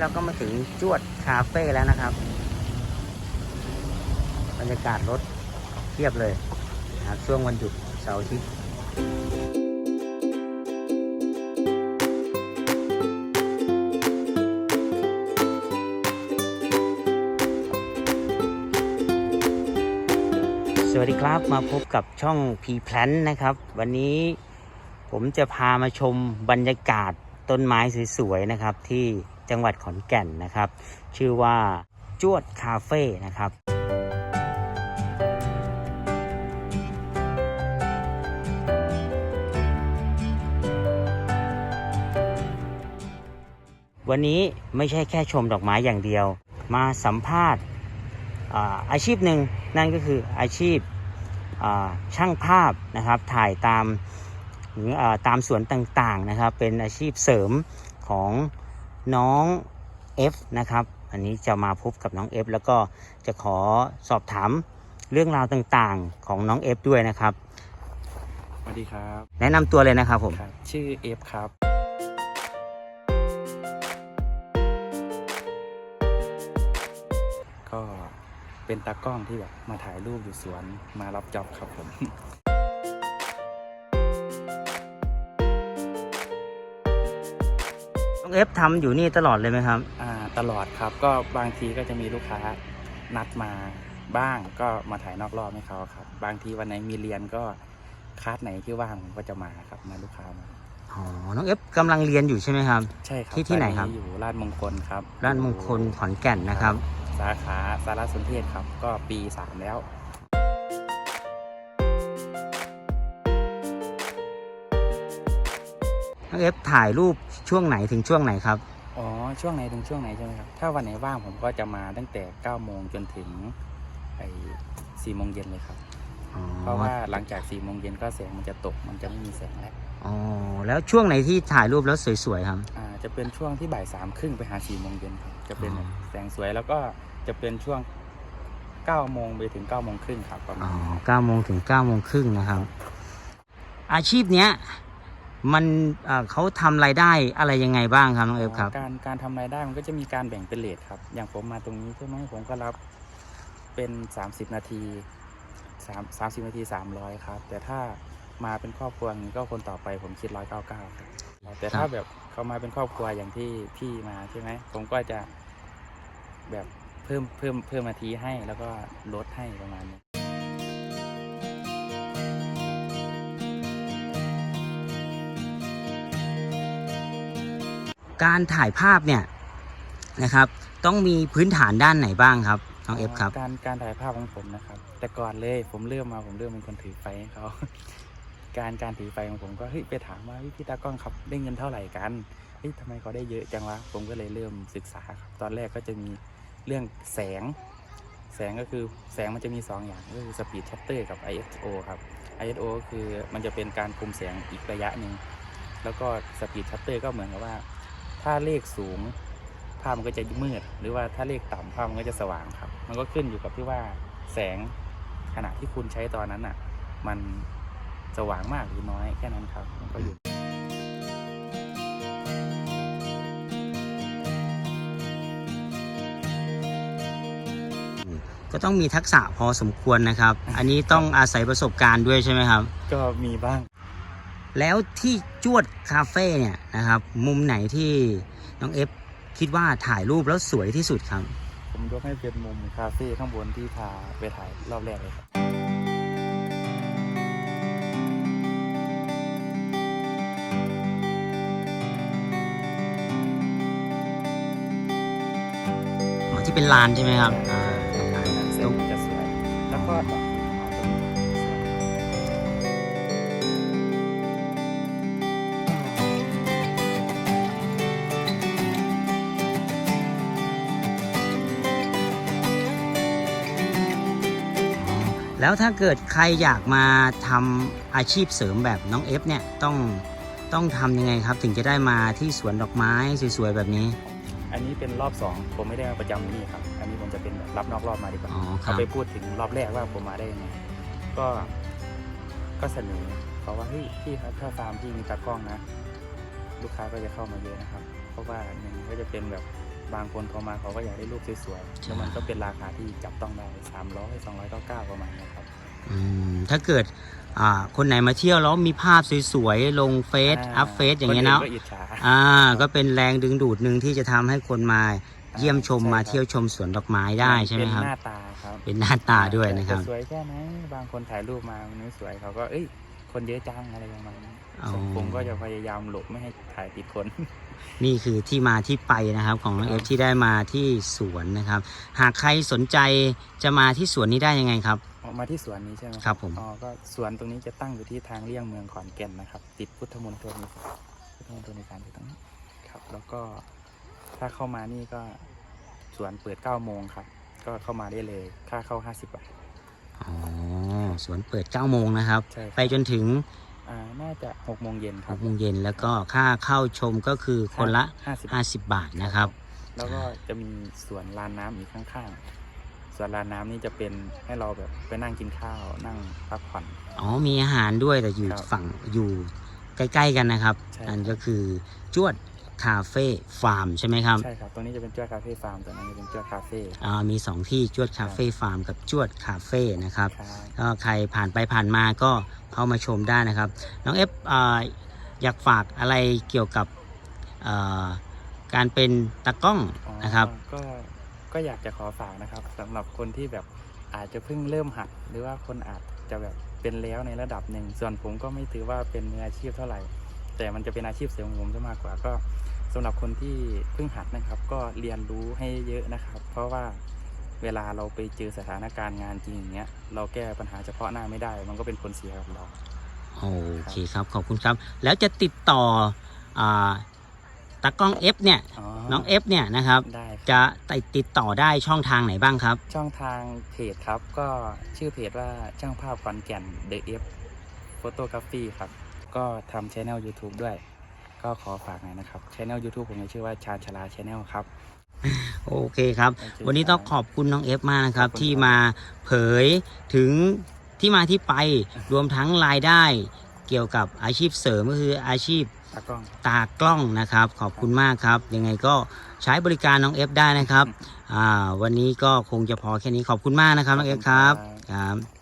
เราก็มาถึงจวดคาเฟ่แล้วนะครับ บรรยากาศรถเทียบเลยนะครับช่วงวันหยุดเสาร์อาทิตย์สวัสดีครับมาพบกับช่อง P Plan นะครับ วันนี้ผมจะพามาชมบรรยากาศต้นไม้สวยๆนะครับที่ จังหวัดขอนแก่นนะครับ ชื่อว่าจวดคาเฟ่นะครับวันนี้ไม่ใช่แค่ชมดอกไม้อย่างเดียว มาสัมภาษณ์อาชีพหนึ่งนั่นก็คืออาชีพช่างภาพนะครับถ่ายตามตามสวนต่างๆนะครับเป็นอาชีพเสริมของ น้อง F นะครับ อันนี้จะมาพบกับน้อง F แล้วก็จะขอสอบถามเรื่องราวต่างๆของน้อง F ด้วยนะครับ สวัสดีครับแนะนำตัวเลยนะครับผมครับชื่อเอฟครับ ก็เป็นตากล้องที่แบบมาถ่ายรูปอยู่สวนมารับจ็อบครับผม น้อง F ทำอยู่นี่ตลอดเลยไหมครับ อ่าตลอดครับก็บางทีก็จะมีลูกค้านัดมาบ้างก็มาถ่ายนอกรอบให้เขาครับ บางทีวันไหนมีเรียนก็คลาสไหนที่ว่างผมก็จะมาครับมาลูกค้ามาอ๋อ น้อง F กำลังเรียนอยู่ใช่ไหมครับ ใช่ครับที่ที่ไหนครับ ตออยู่ราชมงคลครับร้านมงคลขอนแก่นนะครับ สาขาสารสนเทศครับ ก็ปีสามแล้ว น้อง F ถ่ายรูปช่วงไหนถึงช่วงไหนครับ อ๋อ ช่วงไหนถึงช่วงไหนใช่ไหมครับ ถ้าวันไหนว่างผมก็จะมาตั้งแต่9โมงจนถึงไอ้4โมงเย็นเลยครับ อ๋อเพราะว่าหลังจาก4โมงเย็นก็แสงมันจะตกมันจะไม่มีแสงแล้วอ๋อแล้วช่วงไหนที่ถ่ายรูปแล้วสวยๆครับ อ่าจะเป็นช่วงที่บ่ายสามครึ่งไปหา4โมงเย็นครับจะเป็นอ๋อแสงสวยแล้วก็จะเป็นช่วง9โมงไปถึง9โมงครึ่งครับประมาอ๋ณอนี้เก้าโมงถึงเก้าโมงครึ่งนะครับ อาชีพเนี้ย มันเอ่อเขาทำรายได้อะไรยังไงบ้างครับน้องเอฟครับ การการทำรายได้มันก็จะมีการแบ่งเป็นเลทครับ อย่างผมมาตรงนี้ใช่ไหมผมก็รับเป็น 30 นาที3 30 นาที 300 ครับ แต่ถ้ามาเป็นครอบครัวอย่างนี้ก็คนต่อไปผมคิด 199ครับแต่ถ้าแบบเขามาเป็นครอบครัวอย่างที่พี่มาใช่ไหมผมก็จะแบบเพิ่มเพิ่มเพิ่มนาทีให้แล้วก็ลดให้ประมาณนี้ การถ่ายภาพเนี่ยนะครับ ต้องมีพื้นฐานด้านไหนบ้างครับน้องเอฟครับ การการถ่ายภาพของผมนะครับ แต่ก่อนเลยผมเริ่มมาผมเริ่มเป็นคนถือไฟให้เขา การการถือไฟของผมก็เฮ้ยไปถามว่าเฮ้ยพี่ตากล้องครับได้เงินเท่าไหร่กันเฮ้ยทำไมเขาได้เยอะจังวะผมก็เลยเริ่มศึกษาครับตอนแรกก็จะมีเรื่องแสง แสงก็คือแสงมันจะมีสองอย่างก็คือสปีดชัตเตอร์กับ ISO ครับ ISO ก็คือมันจะเป็นการคุมแสงอีกระยะหนึ่งแล้วก็สปีดชัตเตอร์ก็เหมือนกับว่า ถ้าเลขสูงภาพมันก็จะมืด หรือว่าถ้าเลขต่ำภาพมันก็จะสว่างครับ มันก็ขึ้นอยู่กับที่ว่าแสงขณะที่คุณใช้ตอนนั้นอะ มันสว่างมากหรือน้อยแค่นั้นครับมันก็อยู่ก็ต้องมีทักษะพอสมควรนะครับ อันนี้ต้องอาศัยประสบการณ์ด้วยใช่ไหมครับ ก็มีบ้าง แล้วที่จวดคาเฟ่เนี่ยนะครับ มุมไหนที่น้องเอฟคิดว่าถ่ายรูปแล้วสวยที่สุดครับ ผมยกให้เป็นมุมคาเฟ่ข้างบนที่พาไปถ่ายรอบแรกเลยครับอ๋อที่เป็นลานใช่ไหมครับอ่า แล้วถ้าเกิดใครอยากมาทำอาชีพเสริมแบบน้องเอฟเนี่ยต้องต้องทำยังไงครับ ถึงจะได้มาที่สวนดอกไม้สวยๆแบบนี้ อันนี้เป็นรอบสองผมไม่ได้มาประจำที่นี่ครับ อันนี้ผมจะเป็นแบบรับนอกรอบมาดีกว่าอ๋อคเขารับไปพูดถึงรอบแรกว่าผมมาได้ยังไงก็ก็เสนอเขาว่าเฮ้ยพี่ครับถ้าฟาร์มพี่มีตากล้องนะ ลูกค้าก็จะเข้ามาเยอะนะครับ เพราะว่าหนึ่งก็จะเป็นแบบ บางคนเขามาเขาก็อยากได้รูปสวยๆแล้วมันก็เป็นราคาที่จับต้องได้สามร้อยสองร้อยเก้าเก้าประมาณนี้ครับอืมถ้าเกิดอ่าคนไหนมาเที่ยวแล้วมีภาพสวยๆลงเฟซอ่าอัพเฟซอย่างเงี้ยเนาะคก็อิจฉาอ่า ก็เป็นแรงดึงดูดหนึ่งที่จะทำให้คนมาเยี่ยมชมใช่มาครับเที่ยวชมสวนดอกไม้ได้ใช่ไหมครับ เป็นหน้าตาครับเป็นหน้าตาด้วยนะครับจสวยแค่ไหนบางคนถ่ายรูปมามันไม่สวยเขาก็เอ้ย คนเยอะจังอะไรประมาณนี้อ๋อ ผมก็จะพยายามหลบไม่ให้ถ่ายติดคน นี่คือที่มาที่ไปนะครับของน้องคเอรับฟที่ได้มาที่สวนนะครับ หากใครสนใจจะมาที่สวนนี้ได้ยังไงครับ ออกมาที่สวนนี้ใช่ไหมครับผม อ๋อก็สวนตรงนี้จะตั้งอยู่ที่ทางเลี่ยงเมืองขอนแก่นนะครับ ติดพุทธมณฑลอีสานพุทธมณฑลอีสานอยู่ตรงนี้ครับ แล้วก็ถ้าเข้ามานี่ก็สวนเปิด9โมงครับ ก็เข้ามาได้เลย ค่าเข้า 50บาท อ๋อ สวนเปิด9โมงนะครับ ใช่ครับ ไปจนถึงอ่าน่าจะ6โมงเย็นครับ6โมงเย็นแล้วก็ค่าเข้าชมก็คือคนละ50 50 บาทนะครับ แล้วก็จะมีสวนลานน้ำอีกข้างๆสวนลานน้ำนี่จะเป็นให้เราแบบไปนั่งกินข้าวนั่งพักผ่อน อ๋อมีอาหารด้วยแต่อยู่ครับฝั่งอยู่ใกล้ ๆ กันนะครับ ใช่นั่นก็คือจวด คาเฟ่ฟาร์มใช่ไหมครับ ใช่ครับตรงนี้จะเป็นจ้วคาเฟ่ฟาร์มตัวนั้นจะเป็นจ้วคาเฟ่อ่ามีสองที่จวดคาเฟ่ฟาร์มกับจวดคาเฟ่นะครับครับก็ใครผ่านไปผ่านมาก็เข้ามาชมได้นะครับ น้องเอฟอ่าอยากฝากอะไรเกี่ยวกับอ่าการเป็นตากล้องอ๋อนะครับ ก็ก็อยากจะขอฝากนะครับสำหรับคนที่แบบอาจจะเพิ่งเริ่มหัด หรือว่าคนอาจจะแบบเป็นแล้วในระดับหนึ่งส่วนผมก็ไม่ถือว่าเป็นมืออาชีพเท่าไหร่ แต่มันจะเป็นอาชีพเสริมของผมซะมากกว่าก็ สำหรับคนที่เพิ่งหัดนะครับ ก็เรียนรู้ให้เยอะนะครับ เพราะว่าเวลาเราไปเจอสถานการณ์งานจริงอย่างเงี้ยเราแก้ปัญหาเฉพาะหน้าไม่ได้ มันก็เป็นผลเสียกับเรา โอเคครับขอบคุณครับ แล้วจะติดต่ออาตากล้อง F เนี่ยอ๋อน้อง F เนี่ยนะครับ ได้ครับจะติดต่อได้ช่องทางไหนบ้างครับ ช่องทางเพจครับก็ชื่อเพจว่าช่างภาพขอนแก่น The F Photography ครับ ก็ทำช anel YouTube ด้วย ก็ขอฝากหน่อยนะครับช anel YouTube ผมจะชื่อว่าชาญชลาช anel ครับ โอเคครับโอเควันนี้ต้องขอบคุณน้อง F มากนะครับ ขอบคุณที่ครับมาเผยถึงที่มาที่ไปรวมทั้งรายได้เกี่ยวกับอาชีพเสริมก็คืออาชีพ ตากล้อง ตากล้องนะครับ ขอบคุณมากครับ ยังไงก็ใช้บริการน้อง F ได้นะครับอ่าวันนี้ก็คงจะพอแค่นี้ขอบคุณมากนะครับน้อง F ครับขอบคุณครับครับ